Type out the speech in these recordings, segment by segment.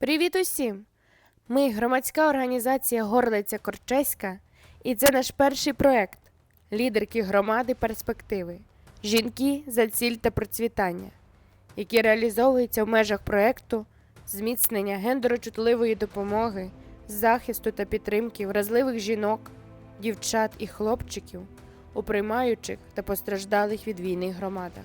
Привіт усім! Ми громадська організація Горлиця Корчеська, і це наш перший проект лідерки громади перспективи Жінки за ціль та процвітання, який реалізовується в межах проекту зміцнення гендерочутливої допомоги, захисту та підтримки вразливих жінок, дівчат і хлопчиків у приймаючих та постраждалих від війни громадах,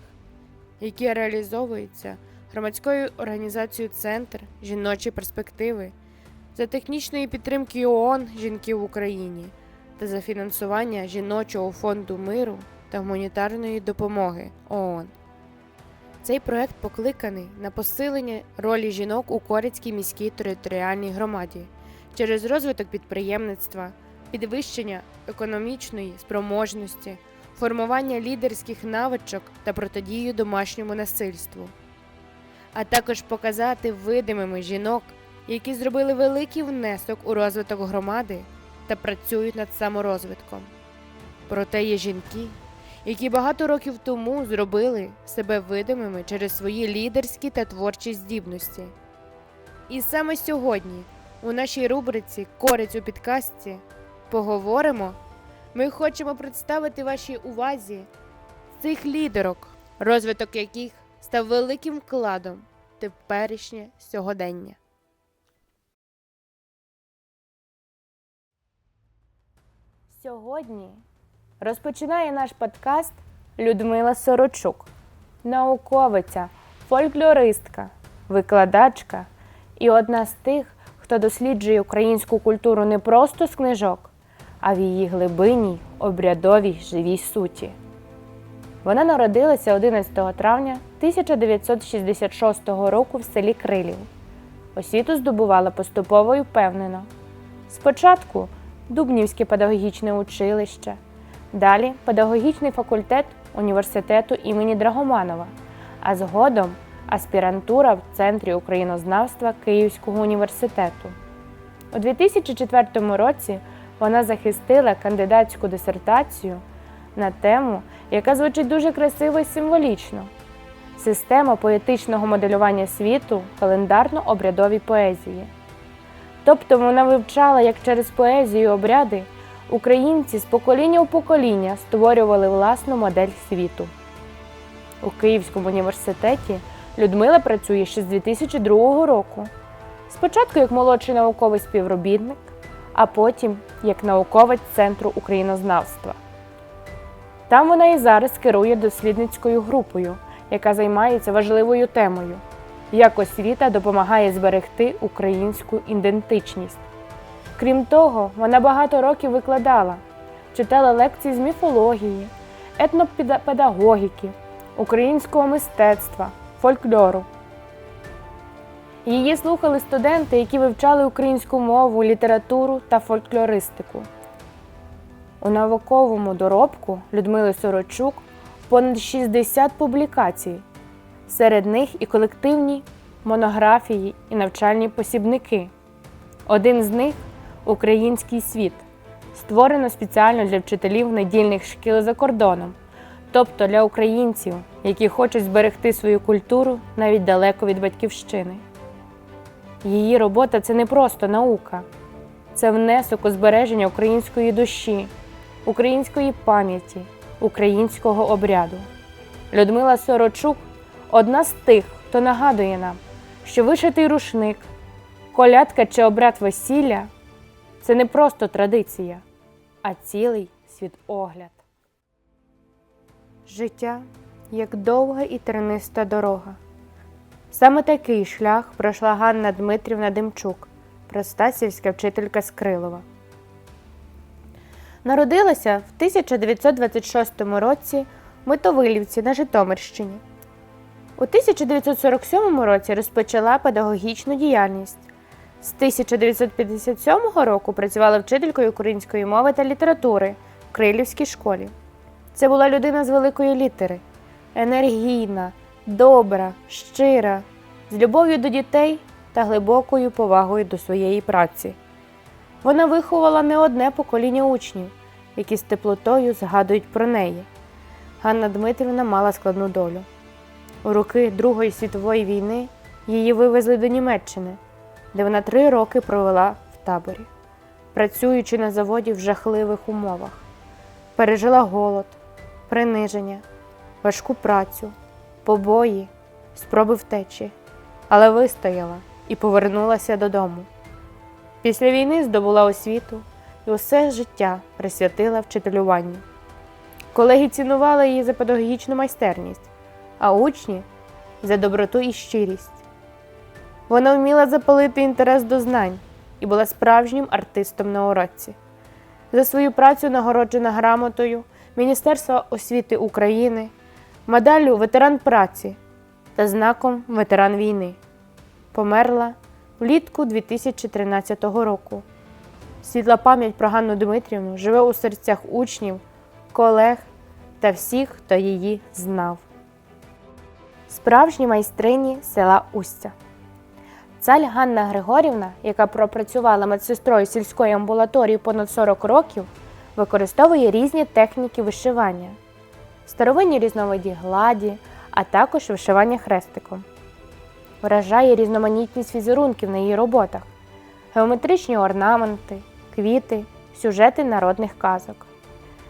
які реалізовуються громадською організацією Центр жіночі перспективи за технічної підтримки ООН жінки в Україні та за фінансування жіночого фонду миру та гуманітарної допомоги ООН. Цей проект покликаний на посилення ролі жінок у Корецькій міській територіальній громаді через розвиток підприємництва, підвищення економічної спроможності, формування лідерських навичок та протидію домашньому насильству а також показати видимими жінок, які зробили великий внесок у розвиток громади та працюють над саморозвитком. Проте є жінки, які багато років тому зробили себе видимими через свої лідерські та творчі здібності. І саме сьогодні, у нашій рубриці Корець у підкасті поговоримо. Ми хочемо представити вашій увазі цих лідерок, розвиток яких став великим вкладом в теперішнє сьогодення. Сьогодні розпочинає наш подкаст Людмила Сорочук, науковиця, фольклористка, викладачка і одна з тих, хто досліджує українську культуру не просто з книжок, а в її глибинній, обрядовій живій суті. Вона народилася 11 травня 1966 року в селі Крилів. Освіту здобувала поступово і впевнено. Спочатку Дубнівське педагогічне училище, далі педагогічний факультет університету імені Драгоманова, а згодом аспірантура в Центрі українознавства Київського університету. У 2004 році вона захистила кандидатську дисертацію на тему, яка звучить дуже красиво і символічно. Система поетичного моделювання світу календарно-обрядовій поезії. Тобто вона вивчала, як через поезію обряди українці з покоління у покоління створювали власну модель світу. У Київському університеті Людмила працює ще з 2002 року. Спочатку як молодший науковий співробітник, а потім як науковець Центру українознавства. Там вона і зараз керує дослідницькою групою, яка займається важливою темою, як освіта допомагає зберегти українську ідентичність. Крім того, вона багато років викладала, читала лекції з міфології, етнопедагогіки, українського мистецтва, фольклору. Її слухали студенти, які вивчали українську мову, літературу та фольклористику. У науковому доробку Людмили Сорочук понад 60 публікацій, серед них і колективні монографії і навчальні посібники. Один з них Український світ, створено спеціально для вчителів недільних шкіл за кордоном, тобто для українців, які хочуть зберегти свою культуру навіть далеко від батьківщини. Її робота це не просто наука, це внесок у збереження української душі української пам'яті, українського обряду. Людмила Сорочук одна з тих, хто нагадує нам, що вишитий рушник, колядка чи обряд весілля це не просто традиція, а цілий світогляд. Життя як довга і терниста дорога. Саме такий шлях пройшла Ганна Дмитрівна Демчук, простасівська вчителька з Крилова. Народилася в 1926 році в Митовилівці на Житомирщині. У 1947 році розпочала педагогічну діяльність. З 1957 року працювала вчителькою української мови та літератури в Крилівській школі. Це була людина з великої літери, енергійна, добра, щира, з любов'ю до дітей та глибокою повагою до своєї праці. Вона виховала не одне покоління учнів, які з теплотою згадують про неї. Ганна Дмитрівна мала складну долю. У роки Другої світової війни її вивезли до Німеччини, де вона три роки провела в таборі, працюючи на заводі в жахливих умовах, пережила голод, приниження, важку працю, побої, спроби втечі, але вистояла і повернулася додому. Після війни здобула освіту і усе життя присвятила вчителюванню. Колеги цінували її за педагогічну майстерність, а учні за доброту і щирість. Вона вміла запалити інтерес до знань і була справжнім артистом на уроці. За свою працю нагороджена грамотою Міністерства освіти України, медаллю ветеран праці та знаком ветеран війни. Померла влітку 2013 року. Світла пам'ять про Ганну Дмитрівну живе у серцях учнів, колег та всіх, хто її знав. Справжні майстрині села Устя. Цаль Ганна Григорівна, яка пропрацювала медсестрою сільської амбулаторії понад 40 років, використовує різні техніки вишивання, старовинні різновиді гладі, а також вишивання хрестиком. Вражає різноманітність візерунків на її роботах, геометричні орнаменти, квіти, сюжети народних казок.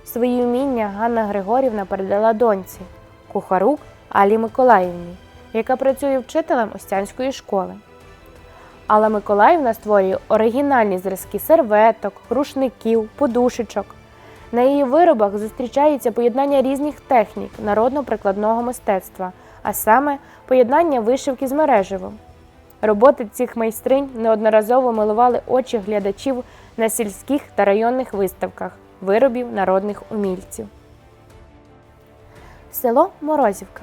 Свої вміння Ганна Григорівна передала доньці, кухарук Алі Миколаївні, яка працює вчителем Остянської школи. Алла Миколаївна створює оригінальні зразки серветок, рушників, подушечок. На її виробах зустрічається поєднання різних технік народно-прикладного мистецтва, а саме поєднання вишивки з мереживом. Роботи цих майстринь неодноразово милували очі глядачів на сільських та районних виставках виробів народних умільців. Село Морозівка.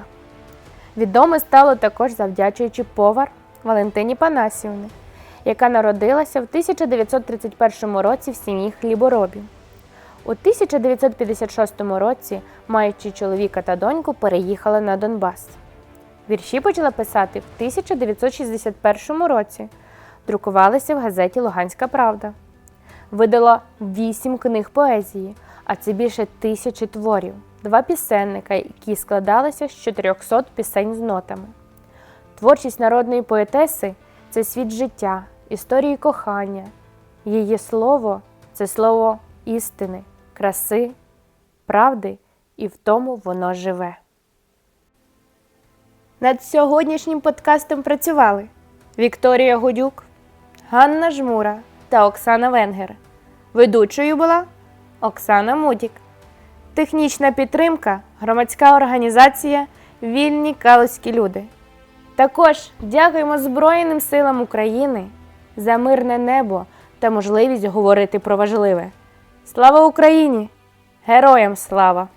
Відоме стало також завдячуючи повар Валентині Панасівни, яка народилася в 1931 році в сім'ї хліборобів. У 1956 році, маючи чоловіка та доньку, переїхала на Донбас. Вірші почала писати в 1961 році. Друкувалися в газеті Луганська Правда. Видала вісім книг поезії, а це більше тисячі творів, два пісенника, які складалися з 400 пісень з нотами. Творчість народної поетеси це світ життя, історії кохання. Її слово це слово істини, краси, правди, і в тому воно живе. Над сьогоднішнім подкастом працювали Вікторія Гудюк, Ганна Жмура та Оксана Венгер. Ведучою була Оксана Мудік. Технічна підтримка, громадська організація Вільні Калузькі люди. Також дякуємо Збройним силам України за мирне небо та можливість говорити про важливе. Слава Україні! Героям слава!